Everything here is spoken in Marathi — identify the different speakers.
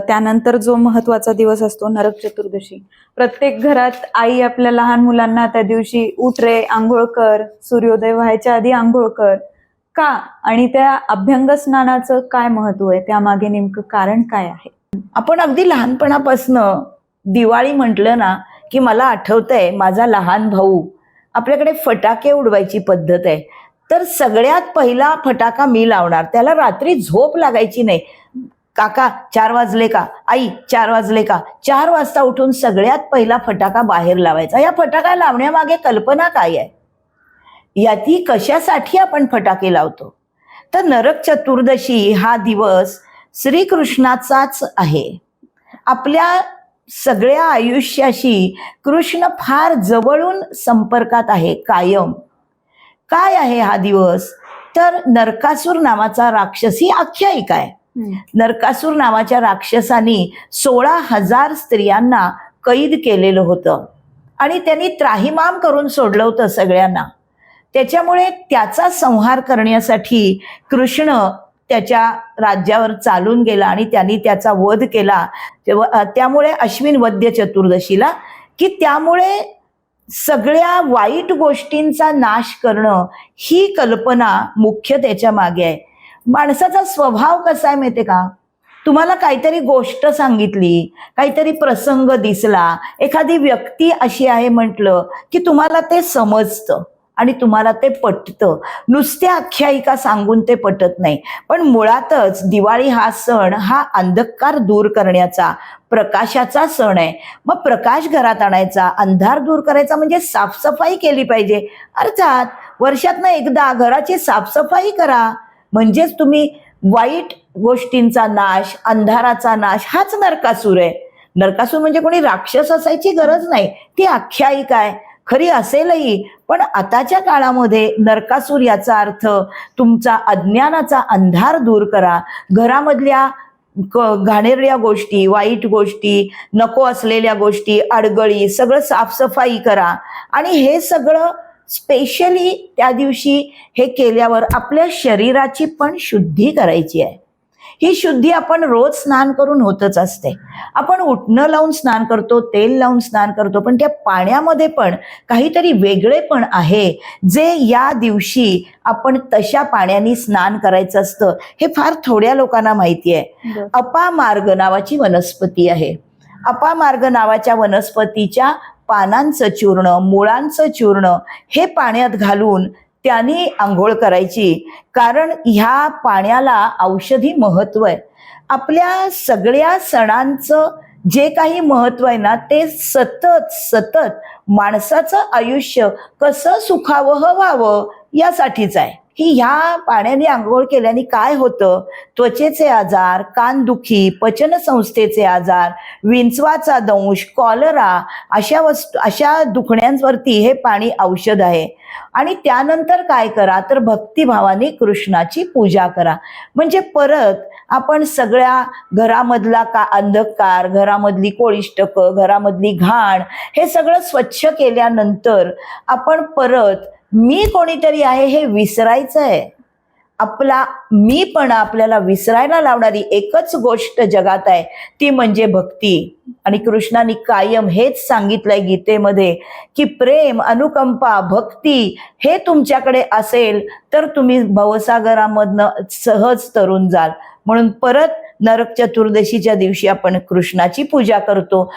Speaker 1: त्यानंतर जो महत्त्वाचा दिवस असतो नरक चतुर्दशी. प्रत्येक घरात आई आपल्या लहान मुलांना त्या दिवशी उठरे आंघोळ कर सूर्योदय व्हायच्या आधी आंघोळ कर. का? आणि त्या अभ्यंग स्नानाचं काय महत्त्व आहे? त्यामागे नेमकं कारण काय आहे?
Speaker 2: आपण अगदी लहानपणापासनं दिवाळी म्हटलं ना की मला आठवतंय माझा लहान भाऊ आपल्याकडे फटाके उडवायची पद्धत आहे. तर सगळ्यात पहिला फटाका मी लावणार. त्याला रात्री झोप लागायची नाही. काका चार वाजले का? आई चार वाजले का? चार वाजता उठून सगळ्यात पहिला फटाका बाहेर लावायचा. या फटाका लावण्यामागे कल्पना काय आहे? याती कशासाठी आपण फटाके लावतो? तर नरक चतुर्दशी हा दिवस श्रीकृष्णाचाच आहे. आपल्या सगळ्या आयुष्याशी कृष्ण फार जवळून संपर्कात आहे कायम. काय आहे हा दिवस? तर नरकासूर नावाचा राक्षसी आख्यायिका आहे. नरकासूर नावाच्या राक्षसानी सोळा हजार स्त्रियांना कैद केलेलं होतं. आणि त्यांनी त्राहिमाम करून सोडलं होतं सगळ्यांना. त्याच्यामुळे त्याचा संहार करण्यासाठी कृष्ण त्याच्या राज्यावर चालून गेला आणि त्यांनी त्याचा वध केला. त्यामुळे अश्विन वद्य चतुर्दशीला की त्यामुळे सगळ्या वाईट गोष्टींचा नाश करणं ही कल्पना मुख्य त्याच्यामागे आहे. माणसाचा स्वभाव कसा आहे माहितीये का? तुम्हाला काहीतरी गोष्ट सांगितली काहीतरी प्रसंग दिसला एखादी व्यक्ती अशी आहे म्हटलं की तुम्हाला ते समजतं आणि तुम्हाला ते पटतं. नुसत्या आख्यायिका सांगून ते पटत नाही. पण मुळातच दिवाळी हा सण हा अंधकार दूर करण्याचा प्रकाशाचा सण आहे. मग प्रकाश घरात आणायचा अंधार दूर करायचा म्हणजे साफसफाई केली पाहिजे. अर्थात वर्षातनं एकदा घराची साफसफाई करा. म्हणजेच तुम्ही वाईट गोष्टींचा नाश अंधाराचा नाश हाच नरकासूर आहे. नरकासूर म्हणजे कोणी राक्षस असायची गरज नाही. ती आख्यायिका आहे. खरी असेलही. पण आताच्या काळामध्ये नरकासूर याचा अर्थ तुमचा अज्ञानाचा अंधार दूर करा. घरामधल्या क- घाणेरड्या गोष्टी वाईट गोष्टी नको असलेल्या गोष्टी अडगळी सगळं साफसफाई करा. आणि हे सगळं स्पेशली त्या दिवशी हे केल्यावर आपल्या शरीराची पण शुद्धी करायची आहे. ही शुद्धी आपण रोज स्नान करून होतच असते. आपण उठणं लावून स्नान करतो तेल लावून स्नान करतो पण त्या पाण्यामध्ये पण काहीतरी वेगळेपण आहे जे या दिवशी आपण तशा पाण्याने स्नान करायचं असतं हे फार थोड्या लोकांना माहिती आहे. अपामार्ग नावाची वनस्पती आहे. अपामार्ग नावाच्या वनस्पतीच्या पानांचं चूर्ण मुळांचं चूर्ण हे पाण्यात घालून त्यांनी आंघोळ करायची. कारण ह्या पाण्याला औषधी महत्त्व आहे. आपल्या सगळ्या सणांचं जे काही महत्त्व आहे ना ते सतत सतत माणसाचं आयुष्य कसं सुखावह व्हावं यासाठीच आहे. की ह्या पाण्याने आंघोळ केल्याने काय होतं? त्वचेचे आजार कानदुखी पचनसंस्थेचे आजार विंचवाचा दंश कॉलरा अशा वस्तू अशा दुखण्यांवरती हे पाणी औषध आहे. आणि त्यानंतर काय करा? तर भक्तिभावाने कृष्णाची पूजा करा. म्हणजे परत आपण सगळ्या घरामधला का अंधकार घरामधली कोळिष्टक घरामधली घाण हे सगळं स्वच्छ केल्यानंतर आपण परत मी कोणीतरी आहे हे विसरायचं आहे. आपला मीपणा आपल्याला विसरायला लावणारी एकच गोष्ट जगात आहे ती म्हणजे भक्ती. आणि कृष्णाने कायम हेच सांगितलंय गीतेमध्ये की प्रेम अनुकंपा भक्ती हे तुमच्याकडे असेल तर तुम्ही भवसागरामधनं सहज तरून जाल. म्हणून परत नरक चतुर्दशीच्या दिवशी आपण कृष्णाची पूजा करतो.